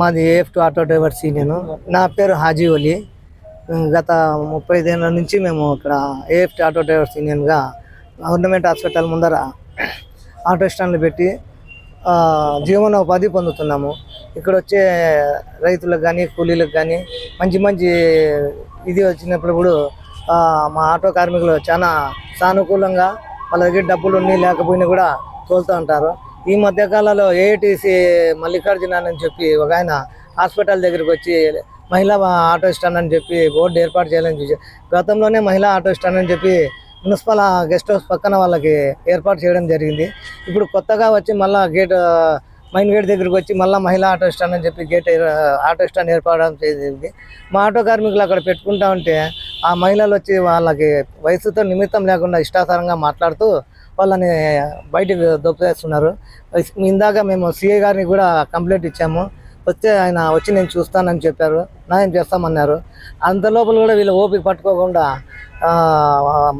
మాది AFT auto driver నేను. నా పేరు హాజీ ఒలి. గత ముప్పై ఐదేళ్ళ నుంచి మేము ఇక్కడ ఏఎఫ్టీ ఆటో డ్రైవర్ యూనియన్గా గవర్నమెంట్ హాస్పిటల్ ముందర ఆటో స్టాండ్లు పెట్టి జీవనోపాధి పొందుతున్నాము. ఇక్కడ వచ్చే రైతులకు కానీ కూలీలకు కానీ మంచి మంచి ఇది వచ్చినప్పుడు కూడా మా ఆటో కార్మికులు చాలా సానుకూలంగా వాళ్ళ దగ్గర డబ్బులు ఉన్నాయి లేకపోయినా కూడా తోలుతూ ఉంటారు. ఈ మధ్య కాలంలో ఏఐటీసీ మల్లికార్జున అని చెప్పి ఒక ఆయన హాస్పిటల్ దగ్గరికి వచ్చి మహిళా ఆటో స్టాండ్ అని చెప్పి బోర్డు ఏర్పాటు చేయాలని చూసి గతంలోనే మహిళా ఆటో స్టాండ్ అని చెప్పి మున్సిపల్ గెస్ట్ హౌస్ పక్కన వాళ్ళకి ఏర్పాటు చేయడం జరిగింది. ఇప్పుడు కొత్తగా వచ్చి మళ్ళా గేట్ మైన్ గేట్ దగ్గరికి వచ్చి మళ్ళీ మహిళా ఆటో స్టాండ్ అని చెప్పి గేట్ ఆటో స్టాండ్ ఏర్పడడం జరిగింది. మా ఆటో కార్మికులు అక్కడ పెట్టుకుంటా ఉంటే ఆ మహిళలు వచ్చి వాళ్ళకి వయసుతో నిమిత్తం లేకుండా ఇష్టాసారంగా మాట్లాడుతూ వాళ్ళని బయటికి దొప్పేస్తున్నారు ఇందాక మేము సిఐ గారిని కూడా కంప్లైంట్ ఇచ్చాము. వస్తే ఆయన వచ్చి నేను చూస్తానని చెప్పారు. న్యాయం చేస్తామన్నారు. అంత లోపల కూడా వీళ్ళు ఓపిక పట్టుకోకుండా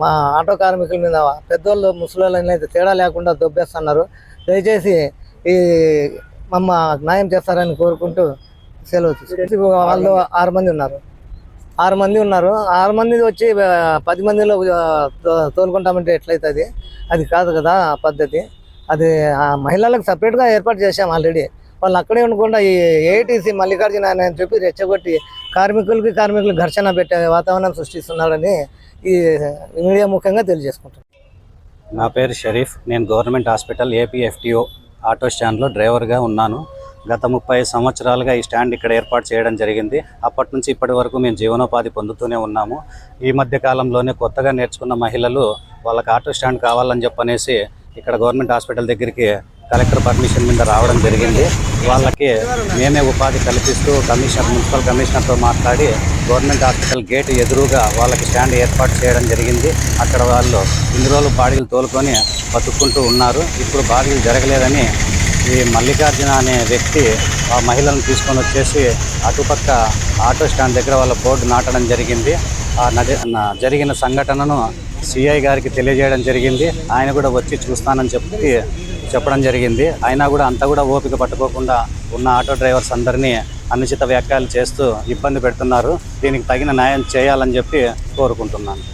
మా ఆటో కార్మికుల మీద పెద్దోళ్ళు ముసలి అయితే తేడా లేకుండా దొబ్బేస్తున్నారు. దయచేసి ఈ మమ్మ న్యాయం చేస్తారని కోరుకుంటూ సెలవు వాళ్ళు ఆరు మంది ఉన్నారు. ఆరు మంది ఉన్నారు. ఆరు మంది వచ్చి పది మందిలో తో- తోలుకుంటామంటే ఎట్లయితుంది? అది కాదు కదా పద్ధతి. అది ఆ మహిళలకు సపరేట్గా ఏర్పాటు చేశాం ఆల్రెడీ. వాళ్ళు అక్కడే ఉండకుండా ఈ ఏఐటీసీ మల్లికార్జున అని చెప్పి రెచ్చగొట్టి కార్మికులకి కార్మికులు ఘర్షణ పెట్టే వాతావరణం సృష్టిస్తున్నాడని ఈ మీడియా ముఖ్యంగా తెలియజేసుకుంటున్నాను నా పేరు షరీఫ్. నేను గవర్నమెంట్ హాస్పిటల్ ఏపీఎఫ్టీఓ ఆటో స్టాండ్లో డ్రైవర్గా ఉన్నాను. గత ముప్పై సంవత్సరాలుగా ఈ స్టాండ్ ఇక్కడ ఏర్పాటు చేయడం జరిగింది. అప్పటి నుంచి ఇప్పటి వరకు మేము జీవనోపాధి పొందుతూనే ఉన్నాము. ఈ మధ్య కాలంలోనే కొత్తగా నేర్చుకున్న మహిళలు వాళ్ళకి ఆటో స్టాండ్ కావాలని చెప్పనేసి ఇక్కడ గవర్నమెంట్ హాస్పిటల్ దగ్గరికి కలెక్టర్ పర్మిషన్ మీద రావడం జరిగింది. వాళ్ళకి మేమే ఉపాధి కల్పిస్తూ కమిషనర్ మున్సిపల్ కమిషనర్తో మాట్లాడి గవర్నమెంట్ హాస్పిటల్ గేట్ ఎదురుగా వాళ్ళకి స్టాండ్ ఏర్పాటు చేయడం జరిగింది. అక్కడ వాళ్ళు ఇన్ని రోజులు బాడీలు తోలుకొని బతుక్కుంటూ ఉన్నారు. ఇప్పుడు బాడీలు జరగలేదని ఈ మల్లికార్జున అనే వ్యక్తి ఆ మహిళలను తీసుకొని వచ్చేసి అటుపక్క ఆటో స్టాండ్ దగ్గర వాళ్ళ బోర్డు నాటడం జరిగింది. ఆ నది నా- జరిగిన సంఘటనను సిఐ గారికి తెలియజేయడం జరిగింది. ఆయన కూడా వచ్చి చూస్తానని చెప్పి చెప్పడం జరిగింది. అయినా కూడా అంతా కూడా ఓపిక పట్టుకోకుండా ఉన్న ఆటో డ్రైవర్స్ అందరినీ అనుచిత వ్యాఖ్యలు చేస్తూ ఇబ్బంది పెడుతున్నారు. దీనికి తగిన న్యాయం చేయాలని చెప్పి కోరుకుంటున్నాను.